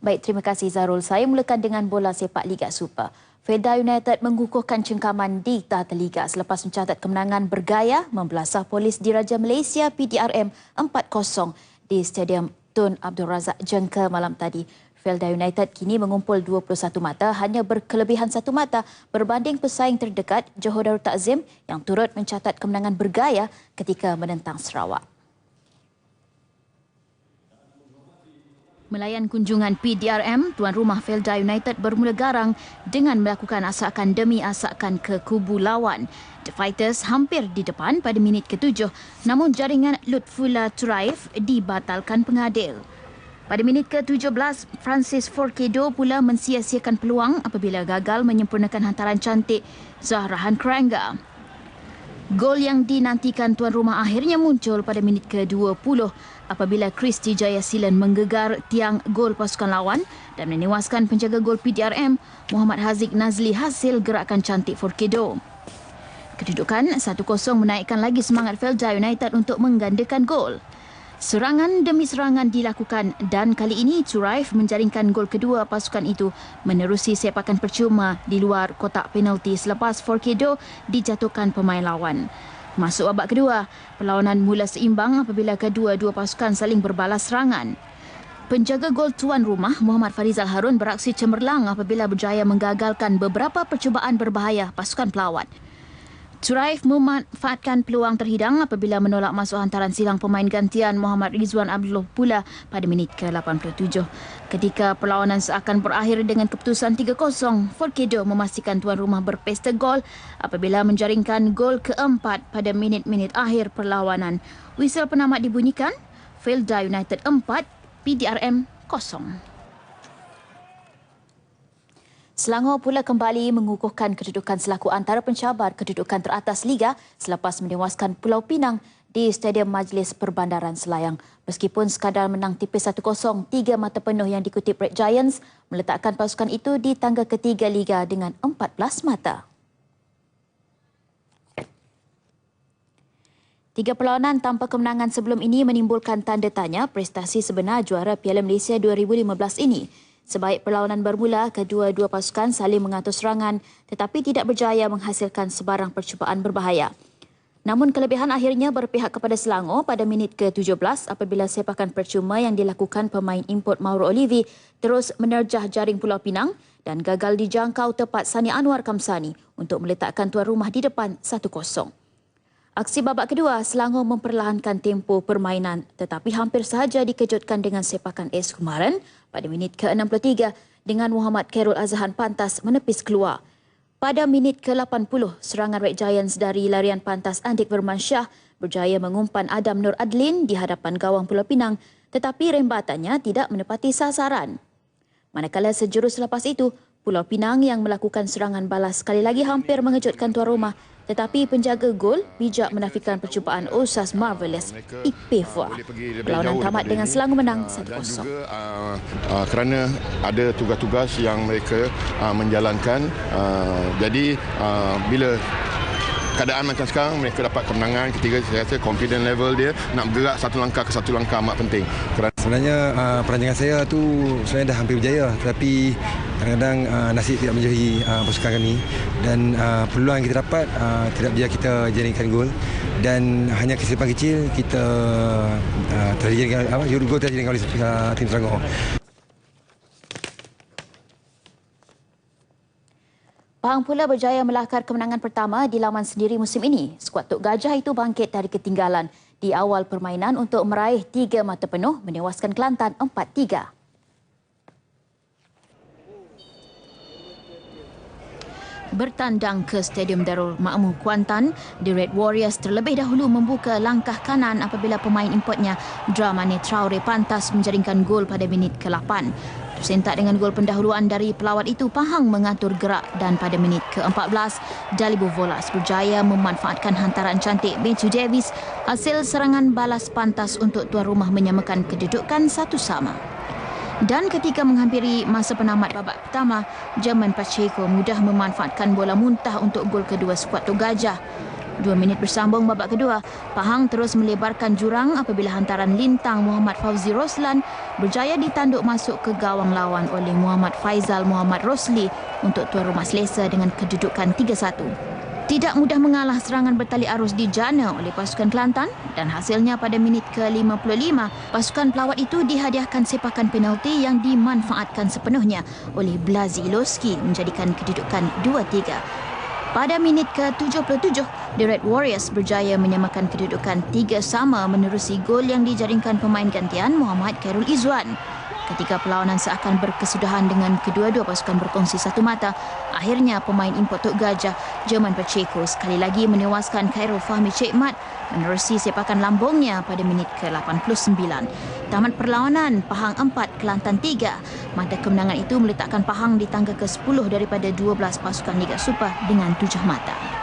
Baik, terima kasih Zarul. Saya mulakan dengan bola sepak Liga Super. Feda United mengukuhkan cengkaman di Tata Liga selepas mencatat kemenangan bergaya membelasah polis diraja Malaysia PDRM 4-0 di Stadium Tun Abdul Razak Jengka malam tadi. Felda United kini mengumpul 21 mata hanya berkelebihan satu mata berbanding pesaing terdekat Johor Darul Takzim yang turut mencatat kemenangan bergaya ketika menentang Sarawak. Melayan kunjungan PDRM, tuan rumah Felda United bermula garang dengan melakukan asakan demi asakan ke kubu lawan. The Fighters hampir di depan pada minit ke-7 namun jaringan Lutfula Turaif dibatalkan pengadil. Pada minit ke-17, Francis Forkedo pula mensia-siakan peluang apabila gagal menyempurnakan hantaran cantik Zahrahan Kranga. Gol yang dinantikan tuan rumah akhirnya muncul pada minit ke-20 apabila Kristi Jayasilan menggegar tiang gol pasukan lawan dan menewaskan penjaga gol PDRM Muhammad Haziq Nazli hasil gerakan cantik Forkedo. Kedudukan 1-0 menaikkan lagi semangat Felda United untuk menggandakan gol. Serangan demi serangan dilakukan dan kali ini Turaif menjaringkan gol kedua pasukan itu menerusi sepakan percuma di luar kotak penalti selepas Forkedo dijatuhkan pemain lawan. Masuk babak kedua, perlawanan mula seimbang apabila kedua-dua pasukan saling berbalas serangan. Penjaga gol tuan rumah Muhammad Farizal Harun beraksi cemerlang apabila berjaya menggagalkan beberapa percubaan berbahaya pasukan pelawat. Turaif memanfaatkan peluang terhidang apabila menolak masuk hantaran silang pemain gantian Muhammad Rizwan Abdullah pula pada minit ke-87. Ketika perlawanan seakan berakhir dengan keputusan 3-0, Forkedo memastikan tuan rumah berpesta gol apabila menjaringkan gol keempat pada minit-minit akhir perlawanan. Whistle penamat dibunyikan, Felda United 4, PDRM 0. Selangor pula kembali mengukuhkan kedudukan selaku antara pencabar kedudukan teratas Liga selepas menewaskan Pulau Pinang di Stadium Majlis Perbandaran Selayang. Meskipun sekadar menang tipis 1-0, tiga mata penuh yang dikutip Red Giants meletakkan pasukan itu di tangga ketiga Liga dengan 14 mata. Tiga perlawanan tanpa kemenangan sebelum ini menimbulkan tanda tanya prestasi sebenar juara Piala Malaysia 2015 ini. Sebaik perlawanan bermula, kedua-dua pasukan saling mengatur serangan tetapi tidak berjaya menghasilkan sebarang percubaan berbahaya. Namun kelebihan akhirnya berpihak kepada Selangor pada minit ke-17 apabila sepakan percuma yang dilakukan pemain import Mauro Olivi terus menerjah jaring Pulau Pinang dan gagal dijangkau tepat Sani Anwar Kamsani untuk meletakkan tuan rumah di depan 1-0. Aksi babak kedua, Selangor memperlahankan tempo permainan tetapi hampir sahaja dikejutkan dengan sepakan es kemarin pada minit ke-63 dengan Muhammad Khairul Azhan pantas menepis keluar. Pada minit ke-80, serangan Red Giants dari larian pantas Andik Bermansyah berjaya mengumpan Adam Nur Adlin di hadapan gawang Pulau Pinang tetapi rembatannya tidak menepati sasaran. Manakala sejurus selepas itu, Pulau Pinang yang melakukan serangan balas sekali lagi hampir mengejutkan tuan rumah tetapi penjaga gol bijak menafikan percubaan Osas Marvelous Ipefwa. Perlawanan tamat dengan Selangor menang 1-0. Dan juga uh, uh, kerana ada tugas-tugas yang mereka uh, menjalankan. Uh, jadi uh, bila keadaan macam sekarang mereka dapat kemenangan ketiga saya rasa confident level dia nak bergerak satu langkah ke satu langkah amat penting. Kerana sebenarnya uh, perancangan saya tu sebenarnya dah hampir berjaya tapi kadang-kadang uh, nasib tidak menjohi uh, pasukan kami. Dan uh, peluang yang kita dapat uh, tidak biar kita jaringkan gol. Dan hanya kesilapan kecil kita uh, terjaringkan apa gol terjaringkan oleh uh, tim Selangor Pahang pula berjaya melakar kemenangan pertama di laman sendiri musim ini. Skuad Tok Gajah itu bangkit dari ketinggalan di awal permainan untuk meraih tiga mata penuh menewaskan Kelantan 4-3. Bertandang ke Stadium Darul Makmur Kuantan, The Red Warriors terlebih dahulu membuka langkah kanan apabila pemain importnya Dramane Traore pantas menjaringkan gol pada minit ke-8. Sentak dengan gol pendahuluan dari pelawat itu, Pahang mengatur gerak dan pada minit ke-14, Dalibu Volas berjaya memanfaatkan hantaran cantik Matthew Davis hasil serangan balas pantas untuk tuan rumah menyamakan kedudukan satu sama. Dan ketika menghampiri masa penamat babak pertama, Jerman Pacheco mudah memanfaatkan bola muntah untuk gol kedua skuad Tok Gajah. Dua minit bersambung babak kedua, Pahang terus melebarkan jurang apabila hantaran lintang Muhammad Fauzi Roslan berjaya ditanduk masuk ke gawang lawan oleh Muhammad Faizal Muhammad Rosli untuk tuan rumah selesa dengan kedudukan 3-1. Tidak mudah mengalah serangan bertali arus di jana oleh pasukan Kelantan dan hasilnya pada minit ke-55, pasukan pelawat itu dihadiahkan sepakan penalti yang dimanfaatkan sepenuhnya oleh Blazi Iloski menjadikan kedudukan 2-3. Pada minit ke-77, The Red Warriors berjaya menyamakan kedudukan tiga sama menerusi gol yang dijaringkan pemain gantian Muhammad Khairul Izwan. Ketika perlawanan seakan berkesudahan dengan kedua-dua pasukan berkongsi satu mata, akhirnya pemain import Tok Gajah, Jerman Pacheco sekali lagi menewaskan Khairul Fahmi Cik Mat menerusi sepakan lambungnya pada minit ke-89. Tamat perlawanan, Pahang 4, Kelantan 3. Mata kemenangan itu meletakkan Pahang di tangga ke-10 daripada 12 pasukan Liga Super dengan tujuh mata.